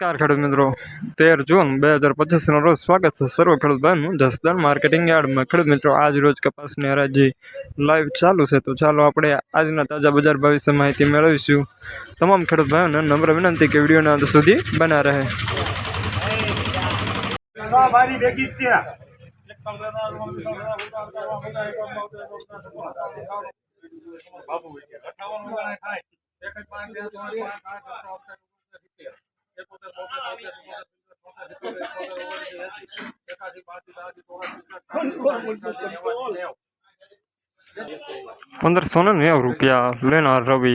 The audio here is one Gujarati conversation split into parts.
નમસ્કાર ખેડૂત મિત્રો તેર જૂન બે હજાર પચીસનો રોજ સ્વાગત છે સર્વ ખેડૂત ભાઈનું જસદણ માર્કેટિંગ યાર્ડમાં ખેડૂત મિત્રો આજ રોજ કપાસની હરાજી લાઈવ ચાલુ છે તો ચાલો આપણે આજના તાજા બજાર ભાવ માહિતી મેળવીશું તમામ ખેડૂત ભાઈઓને નમ્ર વિનંતી કે વિડીયોના અંત સુધી બના રહે બાબુ એક જ પાંચ पंद्रह सौ नहीं है रुपया लेना रवि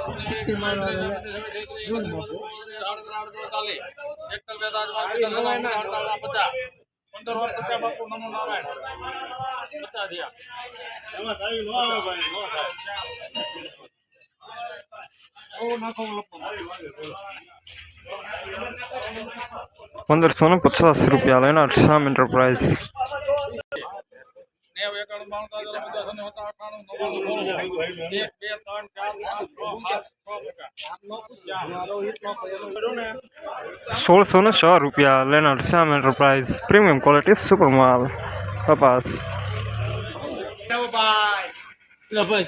पंद्रह सौ ना पचास रुपया लेना शाम इंटरप्राइज સાત આઠ આણું નવ્વાણું એક બે ત્રણ ચાર પાંચ સોળસો ને છ રૂપિયા લેનાર Shyam enterprise premium quality super માલ કપાસ એકાદ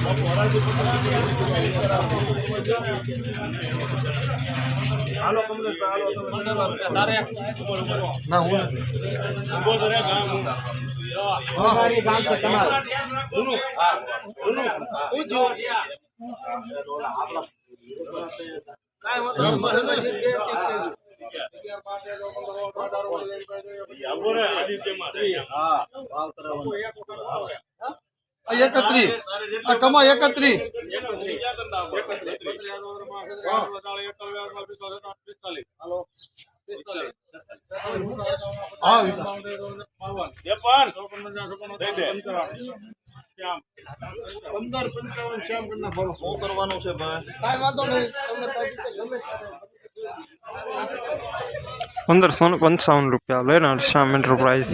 ના હું અમારી ગામ છે તમારું કાંઈ આદિત્યમાં હા ભાવ કરાવવાનું આ 131 આ તમા 131 45 હા વિદ્યા દેપન 550 550 ક્યાં 1555 શામ ગણા ફોરું કરવાનો છે ભાઈ ભાઈ વાતો નહીં તમને કહી દઉં ગમે તે 1555 રૂપિયા લેનાર શામ એન્ટરપ્રાઇઝ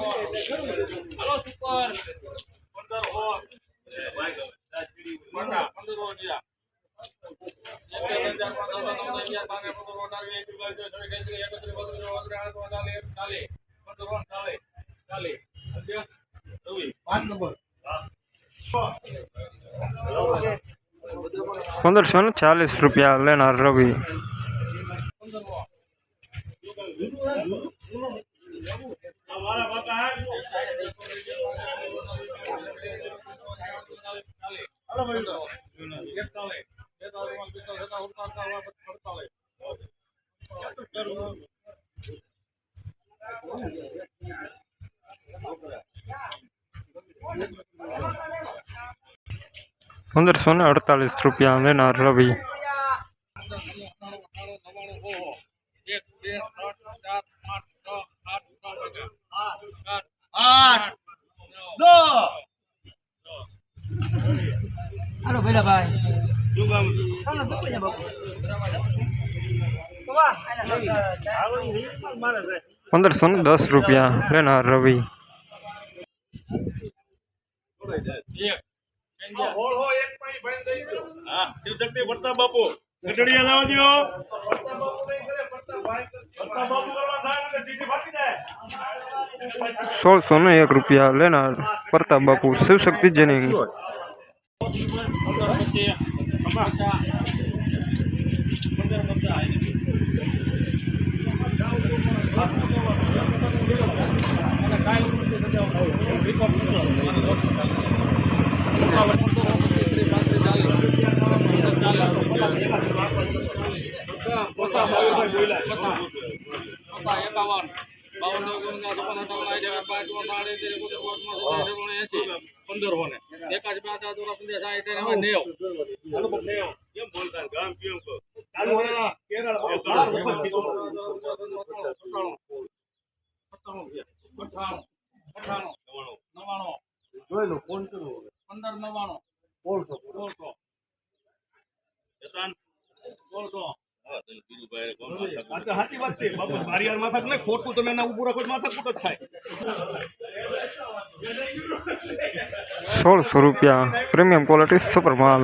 हेलो पंद्रह सौ ना चालीस रुपया लेना रवि सुन अड़तालीस रुपया हेलो भाई ये આઠ દો હાલો ભાઈ પંદરસો ને દસ રૂપિયા લેનાર રવિ બાપુ ગઢડિયા લાવજો सोल सौ में एक रुपया लेना प्रताप बापू शिव शक्ति जने એકાવન અઠાણું નવાણું જોઈ લો પંદર નવાણું બોલશો બોલશો બોલશો સોળસો રૂપિયા પ્રીમિયમ ક્વોલિટી સુપર માલ